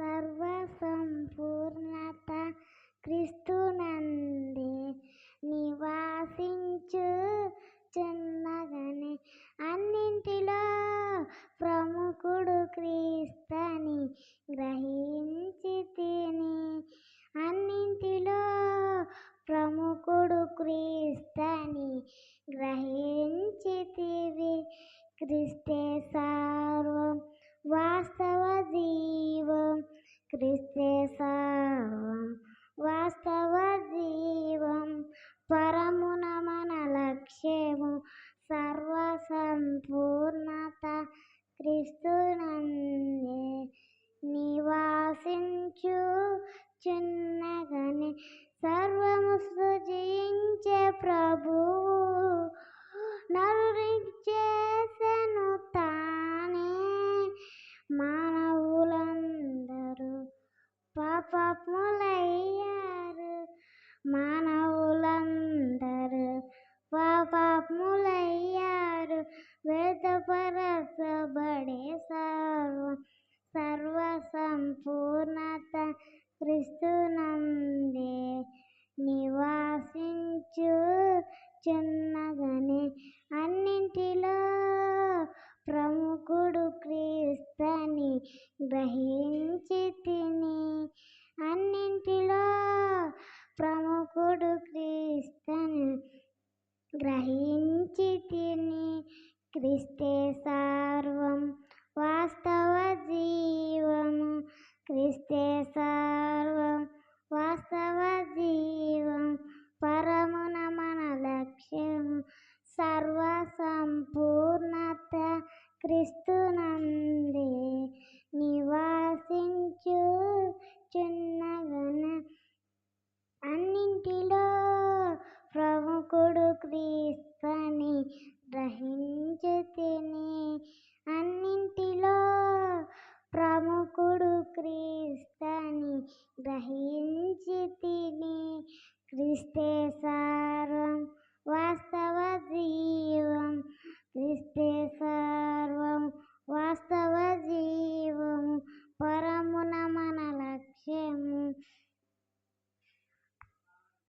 సర్వ సంపూర్ణత క్రీస్తునందే. నివాసించు చిన్నగని అన్నింటిలో ప్రముఖుడు క్రీస్తని గ్రహించి తిని అన్నింటిలో ప్రముఖుడు క్రీస్తని గ్రహించితివి క్రిస్తే సార్వం వాస్తవ క్రిస్తే వాస్తవ జీవం పరమున మన లక్ష్యము సర్వ సంపూర్ణత క్రీస్తునందే. నివాసించు చిన్నగని సర్వము సృజించే ప్రభు పాపములయ్యారు వేదపరచబడే సర్వ సర్వ సంపూర్ణత క్రీస్తునందే. నివాసించు చిన్నగనే అన్నింటిలో ప్రముఖుడు క్రీస్తని గ్రహించి తిని గ్రహించి తిని క్రిస్తే సర్వం వాస్తవ జీవము. క్రిస్తే సర్వం వాస్తవ జీవం పరమున మన లక్ష్యము సర్వ సంపూర్ణత క్రీస్తునందే క్రీస్తని గ్రహించి తిని క్రిస్తే సారం వాస్తవ జీవం. క్రిస్తే సారం